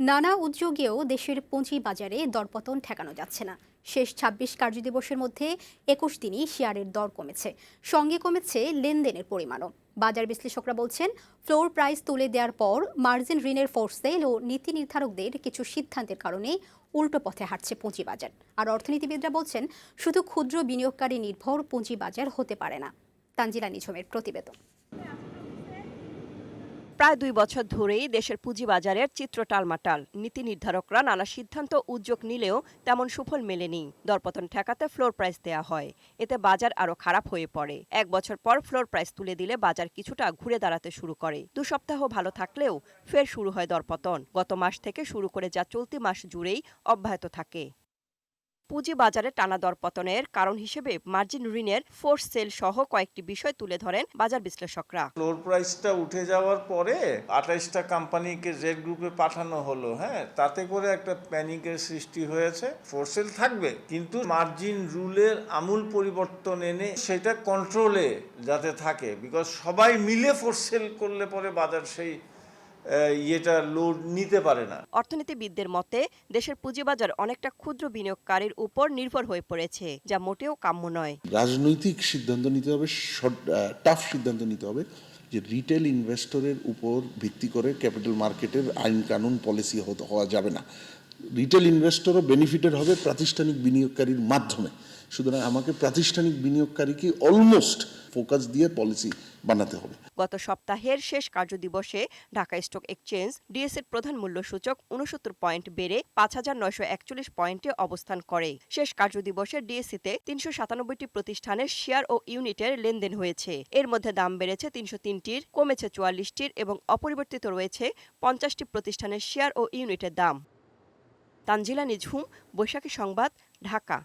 নানা উদ্যোগেও দেশের পুঁজি বাজারে দরপতন ঠেকানো যাচ্ছে না। শেষ ছাব্বিশ কার্যদিবসের মধ্যে একুশ দিনই শেয়ারের দর কমেছে। সঙ্গে কমেছে লেনদেনের পরিমাণও। বাজার বিশ্লেষকরা বলছেন, ফ্লোর প্রাইস তুলে দেওয়ার পর মার্জিন ঋণের ফোর্স সেল ও নীতি নির্ধারকদের কিছু সিদ্ধান্তের কারণে উল্টো পথে হাঁটছে পুঁজিবাজার। আর অর্থনীতিবিদরা বলছেন, শুধু ক্ষুদ্র বিনিয়োগকারী নির্ভর পুঁজিবাজার হতে পারে না। তানজিলা নিঝমের প্রতিবেদন। প্রায় দুই বছর ধরেই দেশের পুঁজিবাজারের চিত্র টালমাটাল। নীতি নির্ধারকরা নানা সিদ্ধান্ত, উদ্যোগ নিলেও তেমন সুফল মেলেনি। দরপতন ঠেকাতে ফ্লোর প্রাইস দেয়া হয়। এতে বাজার আরও খারাপ হয়ে পড়ে। এক বছর পর ফ্লোর প্রাইস তুলে দিলে বাজার কিছুটা ঘুরে দাঁড়াতে শুরু করে। দু সপ্তাহ ভালো থাকলেও ফের শুরু হয় দরপতন। গত মাস থেকে শুরু করে যা চলতি মাস জুড়েই অব্যাহত থাকে। পুঁজি বাজারে টানা দরপতনের কারণ হিসেবে মার্জিন ঋণের ফোর্স সেল সহ কয়েকটি বিষয় তুলে ধরেন বাজার বিশ্লেষকরা। ফ্লোর প্রাইসটা উঠে যাওয়ার পরে আঠাইশটা কোম্পানিকে জেড গ্রুপে পাঠানো হলো হ্যাঁ? তাতে করে একটা প্যানিকের সৃষ্টি হয়েছে। ফোরসেল থাকবে, কিন্তু মার্জিন রুলের আমূল পরিবর্তন এনে সেটা কন্ট্রোলে যাতে থাকে বিকজ সবাই মিলে ফোরসেল করলে পরে বাজার সেই ইয়েটা লোড নিতে পারে না। অর্থনীতিবিদদের মতে দেশের পুঁজিবাজার অনেকটা ক্ষুদ্র বিনিয়োগকারীর উপর নির্ভর হয়ে পড়েছে যা মোটেও কাম্য নয়। রাজনৈতিক সিদ্ধান্ত নিতে হবে টাফ সিদ্ধান্ত নিতে হবে যে রিটেল ইনভেস্টরের উপর ভিত্তি করে ক্যাপিটাল মার্কেটের আইন কানুন পলিসি হতে হওয়া যাবে না। রিটেল ইনভেস্টরও বেনিফিটেড হবে প্রাতিষ্ঠানিক বিনিয়োগকারীর মাধ্যমে। সুতরাং আমাকে প্রাতিষ্ঠানিক বিনিয়োগকারীকে অলমোস্ট ফোকাস দিয়ে পলিসি বানাতে হবে। গত সপ্তাহের শেষ কার্যদিবসে ঢাকা স্টক এক্সচেঞ্জ ডিএসির প্রধান মূল্য সূচক উনসত্তর পয়েন্ট বেড়ে পাঁচ হাজার নয়শো একচল্লিশ পয়েন্টে অবস্থান করে। শেষ কার্যদিবসে ডিএসিতে তিনশো সাতানব্বইটি প্রতিষ্ঠানের শেয়ার ও ইউনিটের লেনদেন হয়েছে। এর মধ্যে দাম বেড়েছে তিনশো তিনটির, কমেছে চুয়াল্লিশটির এবং অপরিবর্তিত রয়েছে পঞ্চাশটি প্রতিষ্ঠানের শেয়ার ও ইউনিটের দাম। তানজিলা নিঝুম, বৈশাখী সংবাদ, ঢাকা।